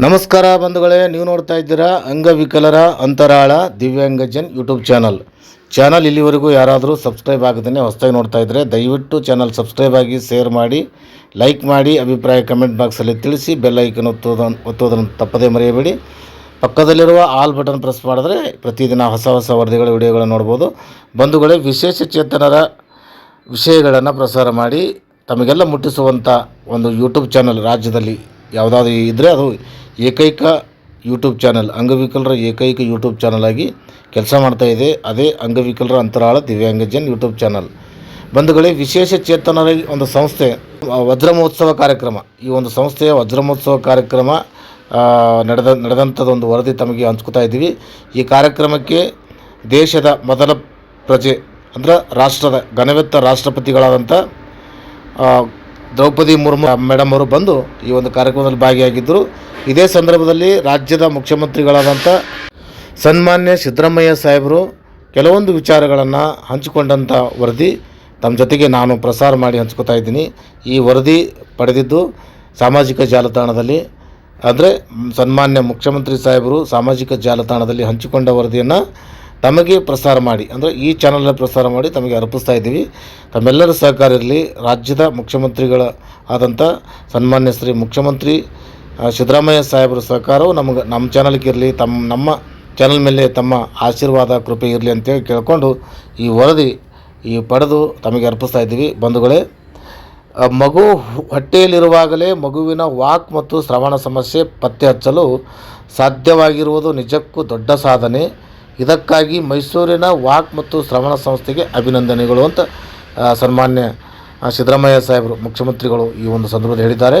ನಮಸ್ಕಾರ ಬಂಧುಗಳೇ, ನೀವು ನೋಡ್ತಾ ಇದ್ದೀರಾ ಅಂಗವಿಕಲರ ಅಂತರಾಳ ದಿವ್ಯಾಂಗಜನ್ ಯೂಟ್ಯೂಬ್ ಚಾನಲ್. ಚಾನಲ್ ಇಲ್ಲಿವರೆಗೂ ಯಾರಾದರೂ ಸಬ್ಸ್ಕ್ರೈಬ್ ಆಗದೇ ಹೊಸದಾಗಿ ನೋಡ್ತಾ ಇದ್ದರೆ ದಯವಿಟ್ಟು ಚಾನಲ್ ಸಬ್ಸ್ಕ್ರೈಬ್ ಆಗಿ ಶೇರ್ ಮಾಡಿ, ಲೈಕ್ ಮಾಡಿ, ಅಭಿಪ್ರಾಯ ಕಮೆಂಟ್ ಬಾಕ್ಸಲ್ಲಿ ತಿಳಿಸಿ, ಬೆಲ್ ಐಕನ್ ಒತ್ತೋದನ್ನು ಒತ್ತೋದನ್ನು ತಪ್ಪದೇ ಮರೆಯಬೇಡಿ. ಪಕ್ಕದಲ್ಲಿರುವ ಆಲ್ ಬಟನ್ ಪ್ರೆಸ್ ಮಾಡಿದ್ರೆ ಪ್ರತಿದಿನ ಹೊಸ ಹೊಸ ವರದಿಗಳ, ವಿಡಿಯೋಗಳನ್ನು ನೋಡ್ಬೋದು. ಬಂಧುಗಳೇ, ವಿಶೇಷ ಚೇತನರ ವಿಷಯಗಳನ್ನು ಪ್ರಸಾರ ಮಾಡಿ, ತಮಗೆಲ್ಲ ಮುಟ್ಟಿಸುವಂಥ ಒಂದು ಯೂಟ್ಯೂಬ್ ಚಾನಲ್ ರಾಜ್ಯದಲ್ಲಿ ಯಾವುದಾದ್ರೂ ಇದ್ದರೆ ಅದು ಏಕೈಕ ಯೂಟ್ಯೂಬ್ ಚಾನಲ್, ಅಂಗವಿಕಲರ ಏಕೈಕ ಯೂಟ್ಯೂಬ್ ಚಾನಲ್ ಆಗಿ ಕೆಲಸ ಮಾಡ್ತಾ ಇದೆ. ಅದೇ ಅಂಗವಿಕಲರ ಅಂತರಾಳ ದಿವ್ಯಾಂಗಜನ್ ಯೂಟ್ಯೂಬ್ ಚಾನಲ್. ಬಂಧುಗಳೇ, ವಿಶೇಷ ಚೇತನರ ಒಂದು ಸಂಸ್ಥೆ ವಜ್ರ ಮಹೋತ್ಸವ ಕಾರ್ಯಕ್ರಮ. ಈ ಒಂದು ಸಂಸ್ಥೆಯ ವಜ್ರ ಮಹೋತ್ಸವ ಕಾರ್ಯಕ್ರಮ ನಡೆದ ನಡೆದಂಥದ್ದೊಂದು ವರದಿ ತಮಗೆ ಹಂಚ್ಕೋತಾ ಇದ್ದೀವಿ. ಈ ಕಾರ್ಯಕ್ರಮಕ್ಕೆ ದೇಶದ ಮೊದಲ ಪ್ರಜೆ, ಅಂದ್ರೆ ರಾಷ್ಟ್ರದ ಘನವೆತ್ತ ರಾಷ್ಟ್ರಪತಿಗಳಾದಂಥ ದ್ರೌಪದಿ ಮುರ್ಮು ಮೇಡಮ್ ಅವರು ಬಂದು ಈ ಒಂದು ಕಾರ್ಯಕ್ರಮದಲ್ಲಿ ಭಾಗಿಯಾಗಿದ್ದರು. ಇದೇ ಸಂದರ್ಭದಲ್ಲಿ ರಾಜ್ಯದ ಮುಖ್ಯಮಂತ್ರಿಗಳಾದಂಥ ಸನ್ಮಾನ್ಯ ಸಿದ್ದರಾಮಯ್ಯ ಸಾಹೇಬರು ಕೆಲವೊಂದು ವಿಚಾರಗಳನ್ನು ಹಂಚಿಕೊಂಡಂಥ ವರದಿ ತಮ್ಮ ಜೊತೆಗೆ ನಾನು ಪ್ರಸಾರ ಮಾಡಿ ಹಂಚ್ಕೋತಾ ಇದ್ದೀನಿ. ಈ ವರದಿ ಪಡೆದಿದ್ದು ಸಾಮಾಜಿಕ ಜಾಲತಾಣದಲ್ಲಿ. ಅಂದರೆ ಸನ್ಮಾನ್ಯ ಮುಖ್ಯಮಂತ್ರಿ ಸಾಹೇಬರು ಸಾಮಾಜಿಕ ಜಾಲತಾಣದಲ್ಲಿ ಹಂಚಿಕೊಂಡ ವರದಿಯನ್ನು ತಮಗೆ ಪ್ರಸಾರ ಮಾಡಿ, ಅಂದರೆ ಈ ಚಾನಲಲ್ಲಿ ಪ್ರಸಾರ ಮಾಡಿ ತಮಗೆ ಅರ್ಪಿಸ್ತಾ ಇದ್ದೀವಿ. ತಮ್ಮೆಲ್ಲರ ಸಹಕಾರ ಇರಲಿ ರಾಜ್ಯದ ಮುಖ್ಯಮಂತ್ರಿಗಳ ಆದಂಥ ಸನ್ಮಾನ್ಯ ಶ್ರೀ ಮುಖ್ಯಮಂತ್ರಿ ಸಿದ್ದರಾಮಯ್ಯ ಸಾಹೇಬರ ಸಹಕಾರವು ನಮಗೆ ನಮ್ಮ ಚಾನಲ್ಗೆ ಇರಲಿ ತಮ್ಮ ನಮ್ಮ ಚಾನಲ್ ಮೇಲೆ ತಮ್ಮ ಆಶೀರ್ವಾದ, ಕೃಪೆ ಇರಲಿ ಅಂತೇಳಿ ಕೇಳಿಕೊಂಡು ಈ ವರದಿ, ಈ ಪಡೆದು ತಮಗೆ ಅರ್ಪಿಸ್ತಾ ಇದ್ದೀವಿ. ಬಂಧುಗಳೇ ಮಗು ಹೊಟ್ಟೆಯಲ್ಲಿರುವಾಗಲೇ ಮಗುವಿನ ವಾಕ್ ಮತ್ತು ಶ್ರವಣ ಸಮಸ್ಯೆ ಪತ್ತೆ ಹಚ್ಚಲು ಸಾಧ್ಯವಾಗಿರುವುದು ನಿಜಕ್ಕೂ ದೊಡ್ಡ ಸಾಧನೆ. ಇದಕ್ಕಾಗಿ ಮೈಸೂರಿನ ವಾಕ್ ಮತ್ತು ಶ್ರವಣ ಸಂಸ್ಥೆಗೆ ಅಭಿನಂದನೆಗಳು ಅಂತ ಸನ್ಮಾನ್ಯ ಸಿದ್ದರಾಮಯ್ಯ ಸಾಹೇಬರು, ಮುಖ್ಯಮಂತ್ರಿಗಳು ಈ ಒಂದು ಸಂದರ್ಭದಲ್ಲಿ ಹೇಳಿದ್ದಾರೆ.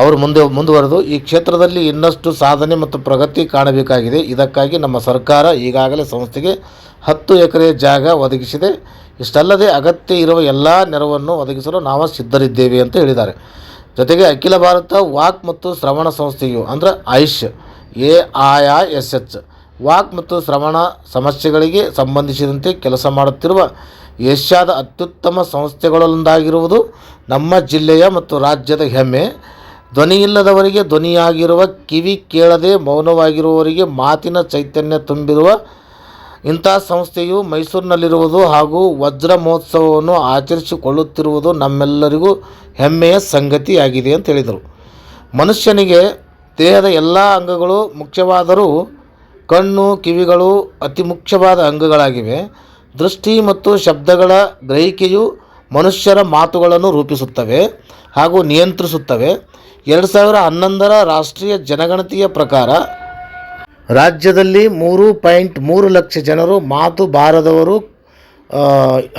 ಅವರು ಮುಂದೆ ಮುಂದುವರೆದು, ಈ ಕ್ಷೇತ್ರದಲ್ಲಿ ಇನ್ನಷ್ಟು ಸಾಧನೆ ಮತ್ತು ಪ್ರಗತಿ ಕಾಣಬೇಕಾಗಿದೆ. ಇದಕ್ಕಾಗಿ ನಮ್ಮ ಸರ್ಕಾರ ಈಗಾಗಲೇ ಸಂಸ್ಥೆಗೆ ಹತ್ತು ಎಕರೆ ಜಾಗ ಒದಗಿಸಿದೆ. ಇಷ್ಟಲ್ಲದೆ ಅಗತ್ಯ ಇರುವ ಎಲ್ಲ ನೆರವನ್ನು ಒದಗಿಸಲು ನಾವು ಸಿದ್ಧರಿದ್ದೇವೆ ಅಂತ ಹೇಳಿದ್ದಾರೆ. ಜೊತೆಗೆ ಅಖಿಲ ಭಾರತ ವಾಕ್ ಮತ್ತು ಶ್ರವಣ ಸಂಸ್ಥೆಯು, ಅಂದರೆ AYUSH, A I S H walk ಮತ್ತು ಶ್ರವಣ ಸಮಸ್ಯೆಗಳಿಗೆ ಸಂಬಂಧಿಸಿದಂತೆ ಕೆಲಸ ಮಾಡುತ್ತಿರುವ ಏಷ್ಯಾದ ಅತ್ಯುತ್ತಮ ಸಂಸ್ಥೆಗಳಲ್ಲೊಂದಾಗಿರುವುದು ನಮ್ಮ ಜಿಲ್ಲೆಯ ಮತ್ತು ರಾಜ್ಯದ ಹೆಮ್ಮೆ. ಧ್ವನಿಯಿಲ್ಲದವರಿಗೆ ಧ್ವನಿಯಾಗಿರುವ ಕಿವಿ ಕೇಳದೆ ಮೌನವಾಗಿರುವವರಿಗೆ ಮಾತಿನ ಚೈತನ್ಯ ತುಂಬಿರುವ ಇಂಥ ಸಂಸ್ಥೆಯು ಮೈಸೂರಿನಲ್ಲಿರುವುದು ಹಾಗೂ ವಜ್ರ ಮಹೋತ್ಸವವನ್ನು ಆಚರಿಸಿಕೊಳ್ಳುತ್ತಿರುವುದು ನಮ್ಮೆಲ್ಲರಿಗೂ ಹೆಮ್ಮೆಯ ಸಂಗತಿಯಾಗಿದೆ ಅಂತ ಹೇಳಿದರು. ಮನುಷ್ಯನಿಗೆ ದೇಹದ ಎಲ್ಲ ಅಂಗಗಳು ಮುಖ್ಯವಾದರೂ ಕಣ್ಣು, ಕಿವಿಗಳು ಅತಿ ಮುಖ್ಯವಾದ ಅಂಗಗಳಾಗಿವೆ. ದೃಷ್ಟಿ ಮತ್ತು ಶಬ್ದಗಳ ಗ್ರಹಿಕೆಯು ಮನುಷ್ಯರ ಮಾತುಗಳನ್ನು ರೂಪಿಸುತ್ತವೆ ಹಾಗೂ ನಿಯಂತ್ರಿಸುತ್ತವೆ. ಎರಡು ಸಾವಿರ ಹನ್ನೊಂದರ ರಾಷ್ಟ್ರೀಯ ಜನಗಣತಿಯ ಪ್ರಕಾರ ರಾಜ್ಯದಲ್ಲಿ ಮೂರು ಪಾಯಿಂಟ್ ಮೂರು ಲಕ್ಷ ಜನರು ಮಾತು ಬಾರದವರು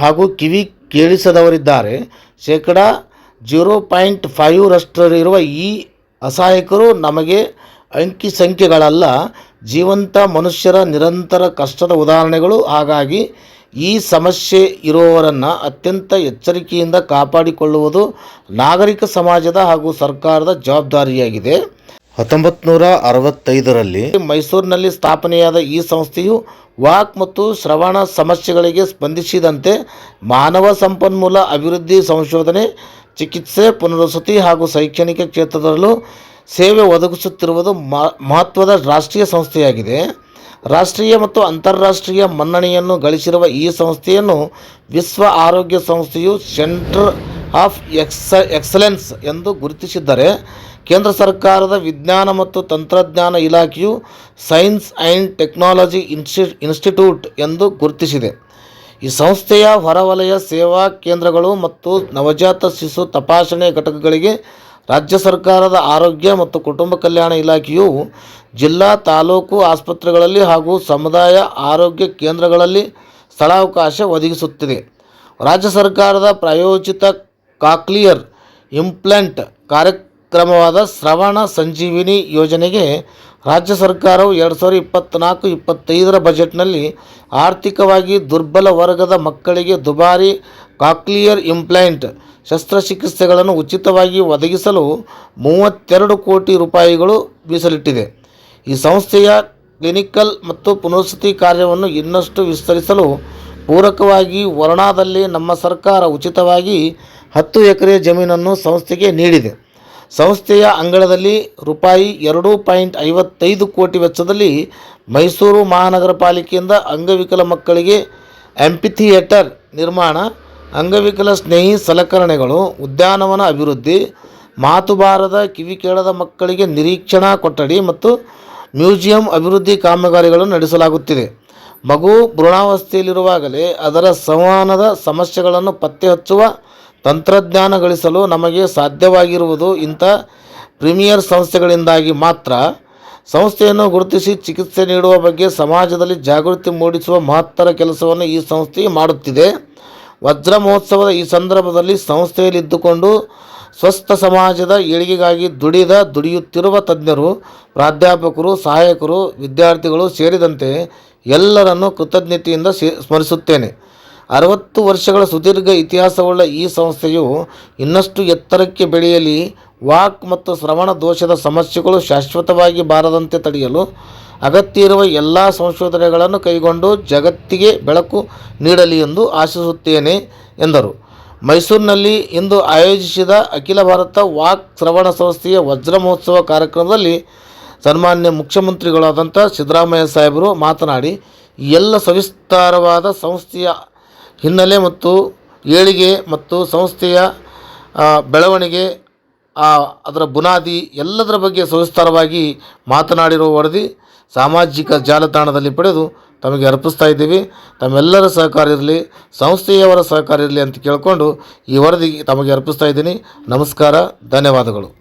ಹಾಗೂ ಕಿವಿ ಕೇಳಿಸದವರಿದ್ದಾರೆ. ಶೇಕಡ ಜೀರೋ ಪಾಯಿಂಟ್ ಫೈವ್ರಷ್ಟರಿರುವ ಈ ಅಸಹಾಯಕರು ನಮಗೆ ಅಂಕಿ ಸಂಖ್ಯೆಗಳಲ್ಲ ಜೀವಂತ ಮನುಷ್ಯರ ನಿರಂತರ ಕಷ್ಟದ ಉದಾಹರಣೆಗಳು. ಹಾಗಾಗಿ ಈ ಸಮಸ್ಯೆ ಇರುವವರನ್ನು ಅತ್ಯಂತ ಎಚ್ಚರಿಕೆಯಿಂದ ಕಾಪಾಡಿಕೊಳ್ಳುವುದು ನಾಗರಿಕ ಸಮಾಜದ ಹಾಗೂ ಸರ್ಕಾರದ ಜವಾಬ್ದಾರಿಯಾಗಿದೆ. ಹತ್ತೊಂಬತ್ತು ನೂರ ಅರವತ್ತೈದರಲ್ಲಿ ಮೈಸೂರಿನಲ್ಲಿ ಸ್ಥಾಪನೆಯಾದ ಈ ಸಂಸ್ಥೆಯು ವಾಕ್ ಮತ್ತು ಶ್ರವಣ ಸಮಸ್ಯೆಗಳಿಗೆ ಸ್ಪಂದಿಸಿದಂತೆ ಮಾನವ ಸಂಪನ್ಮೂಲ ಅಭಿವೃದ್ಧಿ ಸಂಶೋಧನೆ, ಚಿಕಿತ್ಸೆ, ಪುನರ್ವಸತಿ ಹಾಗೂ ಶೈಕ್ಷಣಿಕ ಕ್ಷೇತ್ರದಲ್ಲೂ ಸೇವೆ ಒದಗಿಸುತ್ತಿರುವುದು ಮಹತ್ವದ ರಾಷ್ಟ್ರೀಯ ಸಂಸ್ಥೆಯಾಗಿದೆ. ರಾಷ್ಟ್ರೀಯ ಮತ್ತು ಅಂತಾರಾಷ್ಟ್ರೀಯ ಮನ್ನಣೆಯನ್ನು ಗಳಿಸಿರುವ ಈ ಸಂಸ್ಥೆಯನ್ನು ವಿಶ್ವ ಆರೋಗ್ಯ ಸಂಸ್ಥೆಯು ಸೆಂಟರ್ ಆಫ್ ಎಕ್ಸ, ಎಕ್ಸಲೆನ್ಸ್ ಎಂದು ಗುರುತಿಸಿದ್ದರೆ. ಕೇಂದ್ರ ಸರ್ಕಾರದ ವಿಜ್ಞಾನ ಮತ್ತು ತಂತ್ರಜ್ಞಾನ ಇಲಾಖೆಯು science and technology insti, institute ಎಂದು ಗುರುತಿಸಿದೆ. ಈ ಸಂಸ್ಥೆಯ ಹೊರವಲಯ ಸೇವಾ ಕೇಂದ್ರಗಳು ಮತ್ತು ನವಜಾತ ಶಿಶು ತಪಾಸಣೆ ಘಟಕಗಳಿಗೆ ರಾಜ್ಯ ಸರ್ಕಾರದ ಆರೋಗ್ಯ ಮತ್ತು ಕುಟುಂಬ ಕಲ್ಯಾಣ ಇಲಾಖೆಯು ಜಿಲ್ಲಾ ತಾಲೂಕು ಆಸ್ಪತ್ರೆಗಳಲ್ಲಿ ಹಾಗೂ ಸಮುದಾಯ ಆರೋಗ್ಯ ಕೇಂದ್ರಗಳಲ್ಲಿ ಸ್ಥಳಾವಕಾಶ ಒದಗಿಸುತ್ತಿದೆ. ರಾಜ್ಯ ಸರ್ಕಾರದ ಪ್ರಾಯೋಜಿತ ಕಾಕ್ಲಿಯರ್ ಇಂಪ್ಲಾಂಟ್ ಕಾರ್ಯಕ್ರಮವಾದ ಶ್ರವಣ ಸಂಜೀವಿನಿ ಯೋಜನೆಗೆ ರಾಜ್ಯ ಸರ್ಕಾರವು ಎರಡು ಸಾವಿರದ ಇಪ್ಪತ್ತ್ನಾಲ್ಕು ಇಪ್ಪತ್ತೈದರ ಬಜೆಟ್ನಲ್ಲಿ ಆರ್ಥಿಕವಾಗಿ ದುರ್ಬಲ ವರ್ಗದ ಮಕ್ಕಳಿಗೆ ದುಬಾರಿ ಕಾಕ್ಲಿಯರ್ ಇಂಪ್ಲಾಂಟ್ ಶಸ್ತ್ರಚಿಕಿತ್ಸೆಗಳನ್ನು ಉಚಿತವಾಗಿ ಒದಗಿಸಲು ಮೂವತ್ತೆರಡು ಕೋಟಿ ರೂಪಾಯಿಗಳು ಮೀಸಲಿಟ್ಟಿದೆ. ಈ ಸಂಸ್ಥೆಯ ಕ್ಲಿನಿಕಲ್ ಮತ್ತು ಪುನರ್ವಸತಿ ಕಾರ್ಯವನ್ನು ಇನ್ನಷ್ಟು ವಿಸ್ತರಿಸಲು ಪೂರಕವಾಗಿ ವರ್ಣಾದಲ್ಲಿ ನಮ್ಮ ಸರ್ಕಾರ ಉಚಿತವಾಗಿ ಹತ್ತು ಎಕರೆ ಜಮೀನನ್ನು ಸಂಸ್ಥೆಗೆ ನೀಡಿದೆ. ಸಂಸ್ಥೆಯ ಅಂಗಳದಲ್ಲಿ ರೂಪಾಯಿ ಎರಡು ಪಾಯಿಂಟ್ ಐವತ್ತೈದು ಕೋಟಿ ವೆಚ್ಚದಲ್ಲಿ ಮೈಸೂರು ಮಹಾನಗರ ಪಾಲಿಕೆಯಿಂದ ಅಂಗವಿಕಲ ಮಕ್ಕಳಿಗೆ ಆಂಪಿಥಿಯೇಟರ್ ನಿರ್ಮಾಣ ಅಂಗವಿಕಲ ಸ್ನೇಹಿ ಸಲಕರಣೆಗಳು, ಉದ್ಯಾನವನ ಅಭಿವೃದ್ಧಿ ಮಾತುಬಾರದ ಕಿವಿ ಕೇಳದ ಮಕ್ಕಳಿಗೆ ನಿರೀಕ್ಷಣಾ ಕೊಠಡಿ ಮತ್ತು ಮ್ಯೂಸಿಯಂ ಅಭಿವೃದ್ಧಿ ಕಾಮಗಾರಿಗಳನ್ನು ನಡೆಸಲಾಗುತ್ತಿದೆ. ಮಗು ಭ್ರೂಣಾವಸ್ಥೆಯಲ್ಲಿರುವಾಗಲೇ ಅದರ ಸಂವಹನದ ಸಮಸ್ಯೆಗಳನ್ನು ಪತ್ತೆ ಹಚ್ಚುವ ತಂತ್ರಜ್ಞಾನ ಗಳಿಸಲು ನಮಗೆ ಸಾಧ್ಯವಾಗಿರುವುದು ಇಂಥ ಪ್ರೀಮಿಯರ್ ಸಂಸ್ಥೆಗಳಿಂದಾಗಿ ಮಾತ್ರ. ಸಂಸ್ಥೆಯನ್ನು ಗುರುತಿಸಿ ಚಿಕಿತ್ಸೆ ನೀಡುವ ಬಗ್ಗೆ ಸಮಾಜದಲ್ಲಿ ಜಾಗೃತಿ ಮೂಡಿಸುವ ಮಹತ್ತರ ಕೆಲಸವನ್ನು ಈ ಸಂಸ್ಥೆ ಮಾಡುತ್ತಿದೆ. ವಜ್ರ ಮಹೋತ್ಸವದ ಈ ಸಂದರ್ಭದಲ್ಲಿ ಸಂಸ್ಥೆಯಲ್ಲಿದ್ದುಕೊಂಡು ಸ್ವಸ್ಥ ಸಮಾಜದ ಏಳಿಗೆಗಾಗಿ ದುಡಿದ ದುಡಿಯುತ್ತಿರುವ ತಜ್ಞರು, ಪ್ರಾಧ್ಯಾಪಕರು, ಸಹಾಯಕರು, ವಿದ್ಯಾರ್ಥಿಗಳು ಸೇರಿದಂತೆ ಎಲ್ಲರನ್ನು ಕೃತಜ್ಞತೆಯಿಂದ ಸ್ಮರಿಸುತ್ತೇನೆ. ಅರವತ್ತು ವರ್ಷಗಳ ಸುದೀರ್ಘ ಇತಿಹಾಸವುಳ್ಳ ಈ ಸಂಸ್ಥೆಯು ಇನ್ನಷ್ಟು ಎತ್ತರಕ್ಕೆ ಬೆಳೆಯಲಿ, ವಾಕ್ ಮತ್ತು ಶ್ರವಣ ದೋಷದ ಸಮಸ್ಯೆಗಳು ಶಾಶ್ವತವಾಗಿ ಬಾರದಂತೆ ತಡೆಯಲು ಅಗತ್ಯ ಇರುವ ಎಲ್ಲ ಸಂಶೋಧನೆಗಳನ್ನು ಕೈಗೊಂಡು ಜಗತ್ತಿಗೆ ಬೆಳಕು ನೀಡಲಿ ಎಂದು ಆಶಿಸುತ್ತೇನೆ, ಎಂದರು. ಮೈಸೂರಿನಲ್ಲಿ ಇಂದು ಆಯೋಜಿಸಿದ ಅಖಿಲ ಭಾರತ ವಾಕ್ ಶ್ರವಣ ಸಂಸ್ಥೆಯ ವಜ್ರ ಮಹೋತ್ಸವ ಕಾರ್ಯಕ್ರಮದಲ್ಲಿ ಸನ್ಮಾನ್ಯ ಮುಖ್ಯಮಂತ್ರಿಗಳಾದಂಥ ಸಿದ್ದರಾಮಯ್ಯ ಸಾಹೇಬರು ಮಾತನಾಡಿ ಎಲ್ಲ ಸವಿಸ್ತಾರವಾದ ಸಂಸ್ಥೆಯ ಹಿನ್ನೆಲೆ ಮತ್ತು ಏಳಿಗೆ ಮತ್ತು ಸಂಸ್ಥೆಯ ಬೆಳವಣಿಗೆ ಅದರ ಬುನಾದಿ ಎಲ್ಲದರ ಬಗ್ಗೆ ಸವಿಸ್ತಾರವಾಗಿ ಮಾತನಾಡಿರುವ ವರದಿ ಸಾಮಾಜಿಕ ಜಾಲತಾಣದಲ್ಲಿ ಪಡೆದು ತಮಗೆ ಅರ್ಪಿಸ್ತಾ ಇದ್ದೀವಿ. ತಮ್ಮೆಲ್ಲರ ಸಹಕಾರ ಇರಲಿ ಸಂಸ್ಥೆಯವರ ಸಹಕಾರ ಇರಲಿ ಅಂತ ಕೇಳಿಕೊಂಡು ಈ ವರದಿ ತಮಗೆ ಅರ್ಪಿಸ್ತಾ ಇದ್ದೀನಿ. ನಮಸ್ಕಾರ, ಧನ್ಯವಾದಗಳು.